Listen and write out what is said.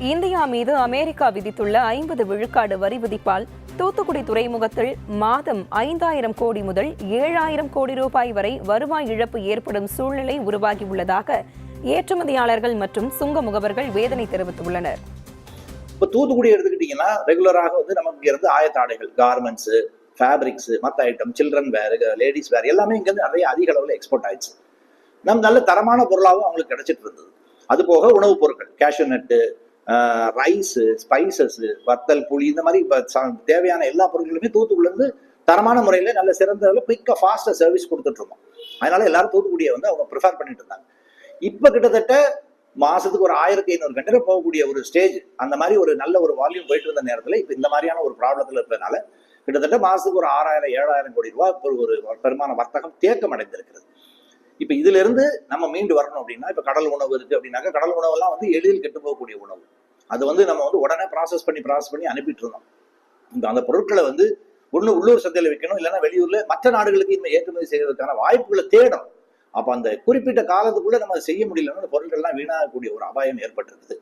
India மீது America விதித்துள்ள ஐம்பது விழுக்காடு வரி விதிப்பால் தூத்துக்குடி துறைமுகத்தில் மாதம் ஐந்தாயிரம் கோடி முதல் ஏழாயிரம் கோடி ரூபாய் வரை வருவாய் இழப்பு ஏற்படும் சூழ்நிலை உருவாகியுள்ளதாக ஏற்றுமதியாளர்கள் மற்றும் சுங்க முகவர்கள் வேதனை தெரிவித்துள்ளனர். இப்போ தூத்துக்குடி எடுத்துக்கிட்டீங்கன்னா ரெகுலராக வந்து நமக்கு இருந்து ஆயத்த ஆடைகள் கார்மெண்ட்ஸு ஃபேப்ரிக்ஸு மற்ற item children wear ladies wear எல்லாமே இங்கேருந்து நிறைய அதிக அளவில் எக்ஸ்போர்ட் ஆயிடுச்சு. நம்ம நல்ல தரமான பொருளாகவும் அவங்களுக்கு கிடைச்சிட்டு இருந்தது. அது போக உணவுப் பொருட்கள் கேஷ்யூ நட்டு ரைஸு ஸ்பைசஸ்ஸு வத்தல் புளி இந்த மாதிரி இப்போ தேவையான எல்லா பொருட்களுமே தூத்துக்குள்ளேருந்து தரமான முறையில் நல்ல சிறந்த குயிக்காக ஃபாஸ்ட்டாக சர்வீஸ் கொடுத்துட்ருக்கோம் அதனால எல்லாரும் தூத்துக்குடியை வந்து அவங்க ப்ரிஃபர் பண்ணிட்டு இருந்தாங்க. இப்போ கிட்டத்தட்ட மாசத்துக்கு ஒரு ஆயிரத்தி ஐநூறு கண்டெய்னர் போகக்கூடிய ஒரு ஸ்டேஜ் அந்த மாதிரி ஒரு நல்ல ஒரு வால்யூம் போயிட்டு இருந்த நேரத்தில் இப்போ இந்த மாதிரியான ஒரு ப்ராப்ளத்தில் இருக்கிறதுனால கிட்டத்தட்ட மாசத்துக்கு ஒரு ஆறாயிரம் ஏழாயிரம் கோடி ரூபாய் இப்போ ஒரு பெருமான வர்த்தகம் தேக்கம் அடைந்திருக்கிறது. இப்போ இதுலேருந்து நம்ம மீண்டு வரணும் அப்படின்னா இப்போ கடல் உணவு இருக்குது அப்படின்னாக்கா கடல் உணவெல்லாம் வந்து எளிதில் கெட்டு போகக்கூடிய உணவு. அது வந்து நம்ம வந்து உடனே ப்ராசஸ் பண்ணி ப்ராசஸ் பண்ணி அனுப்பிட்டு இருந்தோம் இந்த அந்த பொருட்களை வந்து ஒண்ணு உள்ளூர் சந்தையில் விற்கணும் இல்லைன்னா வெளியூர்ல மற்ற நாடுகளுக்கு இனிமே ஏற்றுமதி செய்வதற்கான வாய்ப்புகளை தேடும். அப்ப அந்த குறிப்பிட்ட காலத்துக்குள்ள நம்ம அதை செய்ய முடியலன்னா அந்த பொருட்கள்லாம் வீணாகக்கூடிய ஒரு அபாயம் ஏற்பட்டிருக்குது.